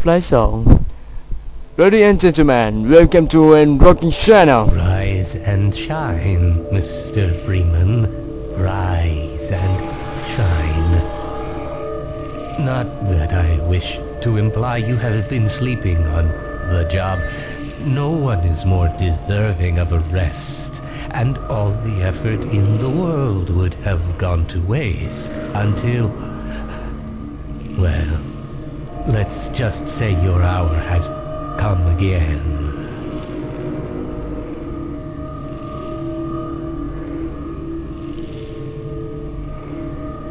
2 Ladies and gentlemen welcome to an rocking channel Rise and shine, Mr. Freeman. Rise and shine. Not that I wish to imply you have been sleeping on the job. No one is more deserving of a rest, and all the effort in the world would have gone to waste until... Well, Let's just say your hour has come again.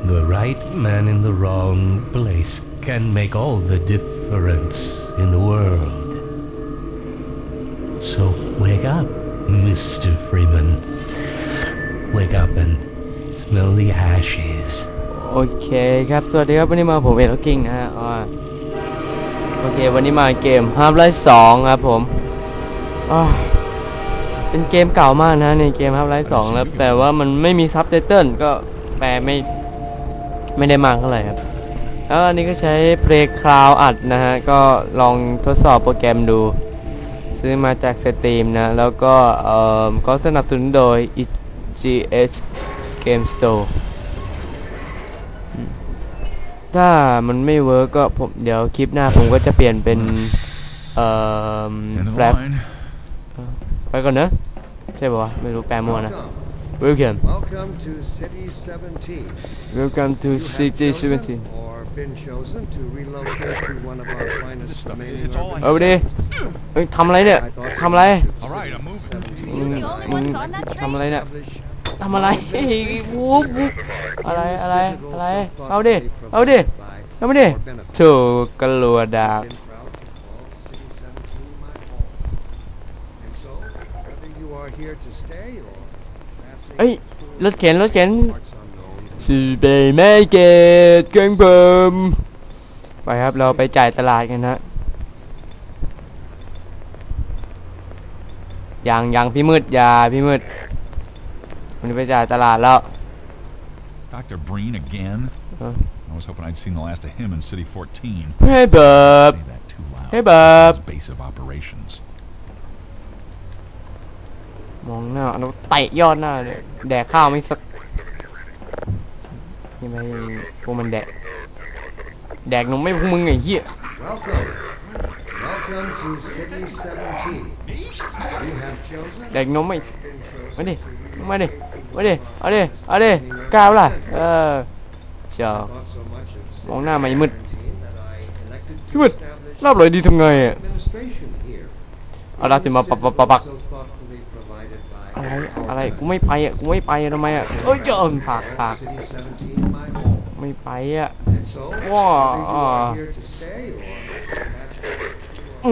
The right man in the wrong place can make all the difference in the world. So wake up, Mr. Freeman. Wake up and smell the ashes. โอเคครับ โอเค วันนี้มาเกม Half-Life 2ครับผมเป็นเกมเก่ามากนะในเกม Half-Life 2แล้ว แต่ว่ามันไม่มีซับไตเติลก็แปลไม่ไม่ได้มากเท่าไหร่ครับแล้วอันนี้ก็ใช้ Play Cloud อัดนะฮะ ก็ลองทดสอบโปรแกรมดู ซื้อมาจากสตรีมนะ แล้วก็เอ่อก็สนับสนุนโดย EGS Game Store ถ้ามันไม่เวิร์กก็ผมเดี๋ยวคลิปหน้าผมก็จะเปลี่ยนเป็นเอ่อ End of the แฟลป line. ไปก่อนนะใช่ป่าวะไม่รู้แปลมั่วนะ Welcome Welcome to City 17. Welcome to You have City chosen 17 Or been chosen to relocate to one of our finest This stuff, remaining it's all I เอาไปดิเฮ้ยทำอะไรเนี่ย I thought ทำอะไร All right, I'm moving. มึง the only มึง ones on that train? ทำอะไรเนี่ย established ทำอะไรวูบวูบอะไรอะไรอะไรเอาดิเอาดิเอาไม่ดิโชกะลัวดาบเอ้ยรถเข็นรถเข็นซูเปอร์มาร์เกตเก่งเพิ่มไปครับเราไปจ่ายตลาดกันนะยังยังพี่มืดยาพี่มืด มันไปจ่ายตลาดแล้ว Dr. Breen again? Huh? I was hoping I'd seen the last of him in City 14. เฮ้ยเบิร์บ Say that too loud. Hey, Bob. This is his base of operations. มองหน้าเราเตะยอดหน้าเลยแดกข้าวไม่สักยังไงพวกมันแดก แดกนมไม่พวกมึงไอ้เหี้ย Welcome. Welcome to City 17. You have chosen แดกนมไม่ been chosen มาดิ to มาดิ มาดิเอาดิเอาดิกล้าวล่ะเออเจ้ามองหน้าไม่มึดพี่มืดรอบลอยดีทำไงอะเอาละสิมาปะปะปะปักอะไรอะไรกูไม่ไปอะกูไม่ไปทำไมอะเอ้ยจิงปากปากไม่ไปอะว้า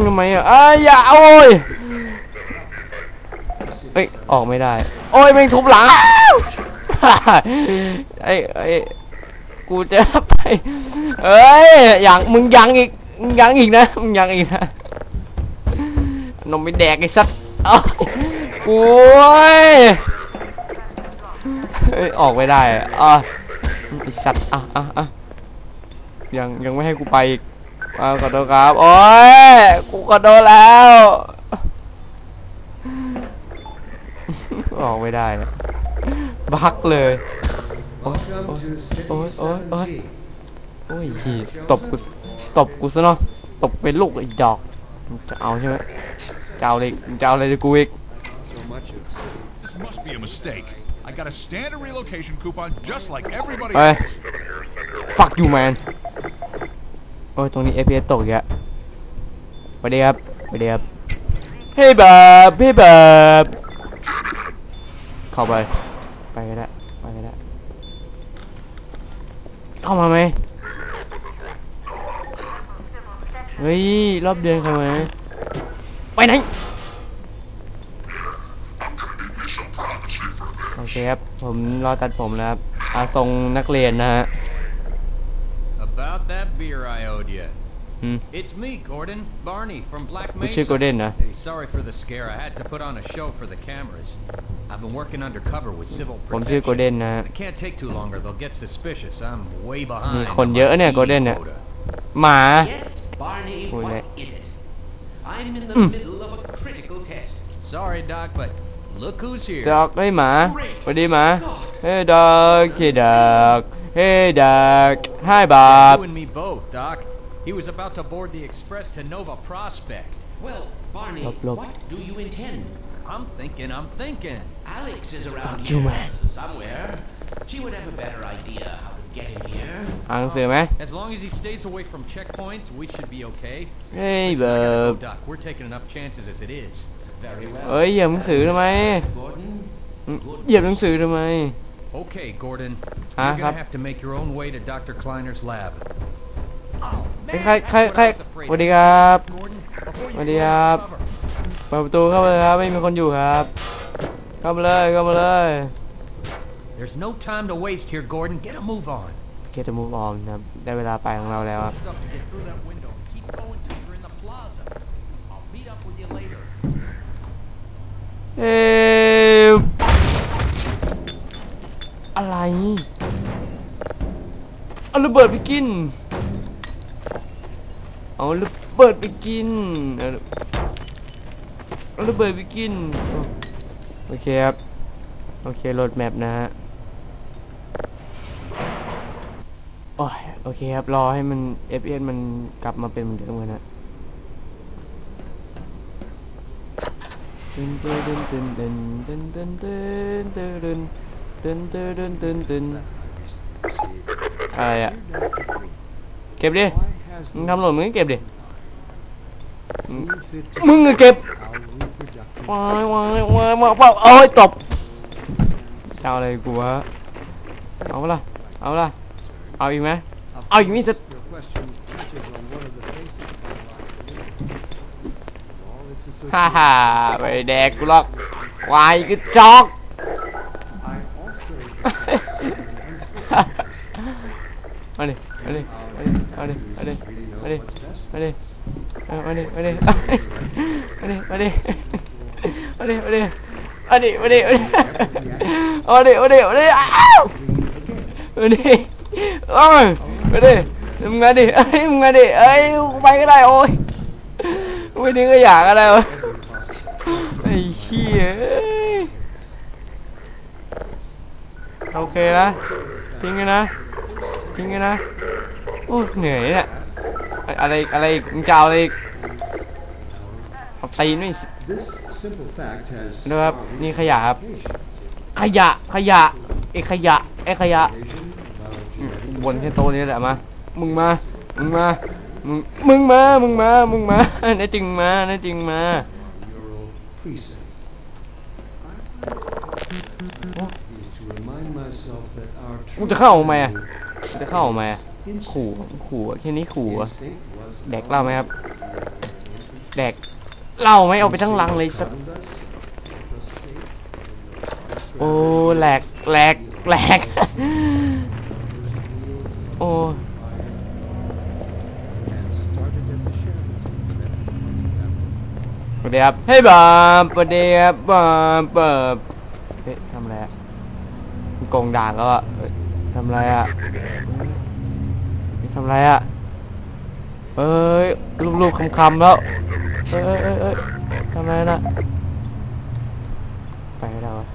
ทำไมอะอ้ย่าโอ้ย เอ้ยออกไม่ได้ โอ้ยแม่งทุบหลังไอ้ไอ้กูจะไปเอ้ยยังมึงยังอีกมึงยังอีกนะมึงยังอีกนะนมไม่แดกไอ้สัตว์เอ้ยโอ้ยเฮ้ยออกไม่ได้อะอะไอ้สัตว์อะอะอะยังยังไม่ให้กูไปอีกอ่าขอโทษครับโอ้ยกูขอโทษแล้ว ออกไม่ได้อะบักเลย Welcome to City ôi, ôi, ôi. 17. โอ้ยีตบกูตบกูซะเนาะตบเป็นลูกไอ้ดอกจะเอาใช่ไหมจะเอาเลยมึงจะเอาอะไรจากกูอีก This must be a mistake. I got a standard relocation coupon just like everybody else. fuck you man โอ้ยตรงนี้ FPS ตกอีกแล้วสวัสดีครับสวัสดีครับเฮ้ยแบบ เข้าไป ไปก็ได้ไปก็ได้เข้ามาไหมเฮ้ย รอบเดือนเข้ามาไปไหนโอเคครับ ผมรอตัดผมแล้วครับอาทรงนักเรียนนะฮะ About that beer I owed you. Hmm. It's me, Gordon. Barney from Black กูชื่อ Mesa. โกลเด้นนะ Hey, sorry for the scare. I had to put on a show for the cameras. I've been working undercover with civil ผมชื่อโกลเด้น protection. นะฮะ It can't take too long or they'll get suspicious. I'm way behind. มีคน on my เยอะเนี่ย bee Gordon เนี่ย quota. หมา Yes, Barney, Ôi, what mẹ. is it? I'm in the Ừ. middle of a critical test. Sorry, Doc, but look who's here. ดอกเฮ้ยหมาสวัสดีหมาเฮ้ยดอกเฮ้ยดอกเฮ้ยดอกให้บาบ You and me both, Doc. He was about to board the express to Nova Prospect. Well, Barney, what do you intend? I'm thinking, I'm thinking. Alex is around Fuck you, man. somewhere. She would have a better idea how to get him here. I don't feel man. As long as he stays away from checkpoints, we should be okay. Hey, Listen, go, Doc. We're taking enough chances as it is. Very well. Ôi, dầm ứng xử thôi mày. Okay, Gordon. You're gonna have to make your own way to Dr. Kleiner's lab. เฮ้ยใครใครใครสวัสดีครับ Gordon, before you สวัสดี go ครับ cover. เปิดประตูเข้ามาเลยครับไม่มีคนอยู่ครับ เข้ามาเลยเข้ามาเลย There's no time to waste here, Gordon. Get a move on. เกตมูฟออนนะครับได้เวลาไปของเราแล้วครับ Stuff to get through that window. Keep going till you're in the plaza. I'll meet up with you later. เอ๊ะอะไรเอาระเบิดไปกิน เอาระเบิดไปกินเอาระเบิดไปกิน โอเคครับ โอเคโหลดแมปนะฮะ โอ้ย โอเคครับ รอให้มัน FPS มันกลับมาเป็นเหมือนเดิมกันนะตึนตึนตึนตึนตึนตึนตึนตึนตึนตึนตึนตึนตึนตึนอะไรอะเก็บดิ không rồi mới kịp đi. Mười người kịp Ôi, ôi, ôi, ôi, ôi, ôi, tục chào đây của Ấu lên, Ấu lên Ấu im á. Ấu im thịt Ha ha, mày đẹp của lọt Quay cái chót Thôi đi. เอาอะไรกูวะเอาละเอาละเอาอีกไหมเอาอีกมีจะ Your question touches on one of the basic all its ฮ่า associated. ฮ่าไปแดกกูหรอกควายกระจอก I also มาดิมาดิมาดิมาดิ really know มาดิ what's best. มาดิเออมาดิมาดิมาดิมาดิมาดิมาดิมาดิมาดิมาดิมาดิมาดิมาดิอ้าวมาดิโอ้ยมาดิมึงมาดิเอ้ยมึงมาดิเอ้ยกูไปก็ได้โอ้ยไม่ดึงก็อยากอะไรวะไอ้เชี่ยเอ้ยโอเคนะทิ้งกันนะทิ้งกันนะโอ้เหนื่อยเนี่ยอะไรอะไรอีกมึงจะเอาอะไรอีกเอาตีนไม่สิ This simple fact has ดูครับนี่ขยะครับ ขยะขยะไอขยะไอขยะบนแค่โตนี้แหละมา มึงมา มึงมา มึง มึงมา มึงมา มึงมาแน่จริงมาแน่จริงมา กูจะเข้าทำไมอะ true กูจะเข้าทำไมอะ ขู่ขู่อะแค่นี้ขู่อะ was แดกเหล้าไหมครับ แดกเหล้าไหมเอาไปทั้งลังเลยสัก found us, kept us safe in the โอ้แหลกแหลกแหลกโอ้ and started at the shadows. สวัสดีครับเฮ้ยบอมสวัสดีครับบอมเปิดเฮ้ยทำอะไรอะมึงโกงด่านแล้วอะเฮ้ยทำอะไรอะเฮ้ย ทำไรอะเอ้ยรูปๆคำๆแล้ว เอ้ยเอ้ยเอ้ยทำไรน่ะไปไม่ได้วะ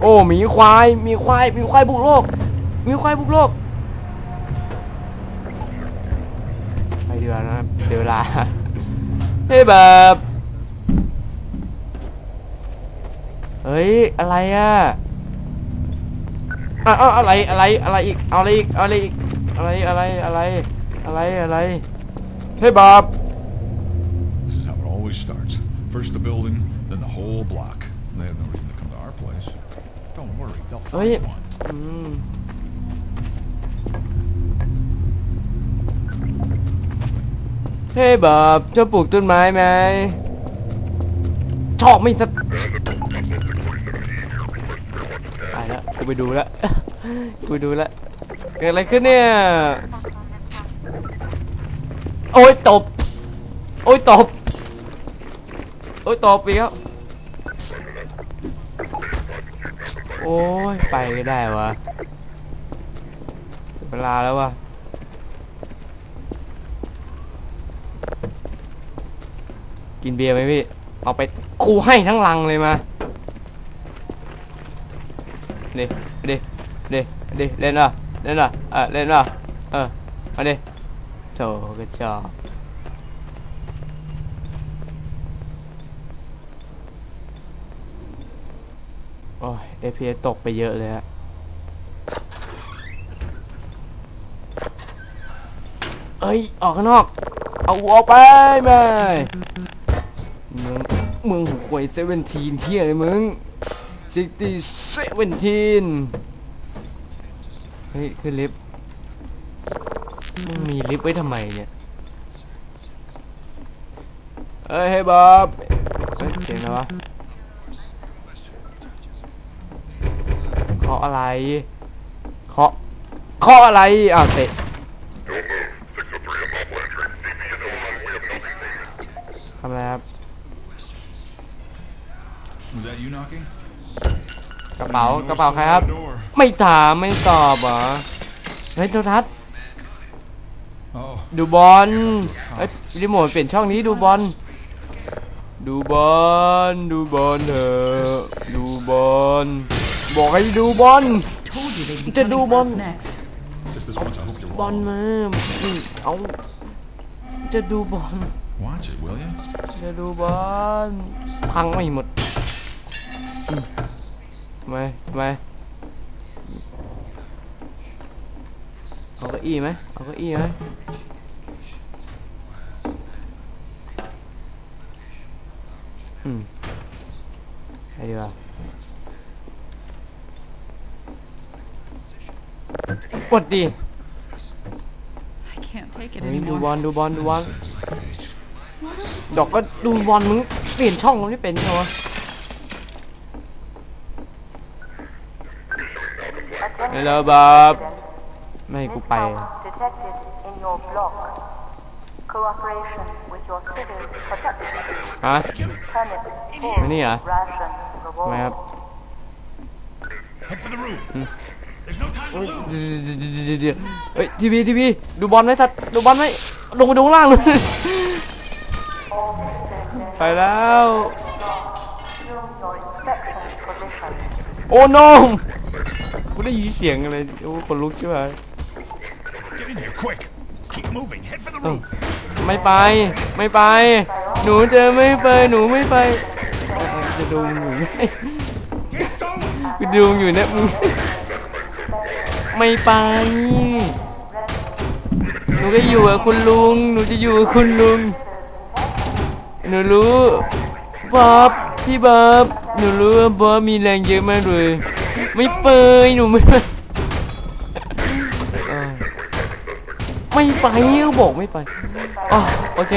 โอ้มีควาย มีควาย มีควายบุกโลก มีควายบุกโลก ไปเดีกว่านะเดี๋ยวลาเฮ้ยแบบเฮ้ย อะไรอะ อะอะอะไรอะไรอะไรอีกเอาอะไรอีกเอาอะไรอีกอะไรอะไรอะไรอะไรอะไรเฮ้ยบอบ This is how it always starts. First the building, then the whole block. They have no reason to come to our place. Don't worry, they'll Ôi. find one. อืมเฮ้ยบอบชอบปลูกต้นไม้ไหมชอบไม่สักไป กูไปดูล้วกูไปดูล้วเกิดอะไรขึ้นเนี่ย โอ้ยตบ โอ้ยตบ โอ้ยตบอีกแล้ว โอ้ยไปก็ได้วะเวลาแล้ววะกินเบียร์ไหมพี่ เอาไปกูให้ทั้งลังเลยมา ดเดเดเดเล่นอะเล่นอะเออเล่นอะเออมาดิโถกระจอกโอ้ย FPS ตกไปเยอะเลยฮะเอ้ย ออกข้างนอก เอาออกไปไปมึงมึงหวยเซเว่นทีนเที่ยเลยมึง ซิตี้เซเวนทีนเฮ้ยขึ้นลิฟต์มีลิฟต์ไว้ทำไมเนี่ยเอ้ยเฮ้ยบ๊อบเฮ้ยเสียงอะไรวะเคาะอะไรเคาะเคาะอะไรอ้าวเตะทำอะไรครับ Was that you knocking? กระเป๋ากระเป๋าใครครับ ไม่ถามไม่ตอบเหรอเฮ้ยโทรทัศน์ดูบอลเอ้ยรีโมทเปลี่ยนช่องนี้ดูบอลดูบอลดูบอลเถอะดูบอลบอกให้ดูบอล Told you they'd be To coming do for us one. next. just this once. I hope you're บอลมาอืมเอาจะดูบอลจะดูบอลพังไม่หมด ไมทำไมเอาเก้าอี้ไหมเอาเก้าอี้ไหมอืมไปดีกว่ากดดิ I can't take it เฮ้ยดู anymore. บอลดูบอลดูบอลดอกก็ดูบอลมึงเปลี่ยนช่องมันไม่เป็นเหรอเฮ้ยแล้วบับไม่ให้กูไป detected in your block. Cooperation with your civil protection. ฮะ Permit ไม่นี่เหรอ ration ทำไมครับ reward. Head for the roof. There's no time to lose. เดี๋ยวเฮ้ยทีวีทีวีดูบอลไหมทัดดูบอลไหมลงไปดูข้างล่างเลย ไปแล้ว Your inspection position. โอ้โนมกู ได้ยินเสียงอะไรโอ้คนลุกใช่ไหม Get in here, quick. Keep moving. Head for the Oh. roof. ไม่ไป ไม่ไป หนูจะไม่ไป หนูไม่ไปเอ้ยจะดูมึงอยู่ไหม Get going. กูดูมึงอยู่เนี่ยมึง ไม่ไป หนูก็อยู่กับคุณลุง หนูจะอยู่กับคุณลุง หนูรู้บ๊อบที่บ๊อบหนูรู้ว่าบ๊อบมีแรงเยอะมากเลย ไม่เปยหนูไม่ไปเออไม่ไปก็บอกไม่ไปอ๋อโอเค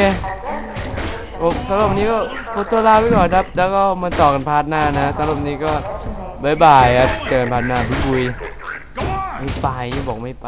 ผมสำหรับวันนี้ก็ขอตัวลาไปก่อนครับ แล้วก็มาต่อกันพาร์ทหน้านะสำหรับวันนี้ก็บายบายครับ เจอกันพาร์ทหน้าบุยบุยไม่ไปบอกไม่ไป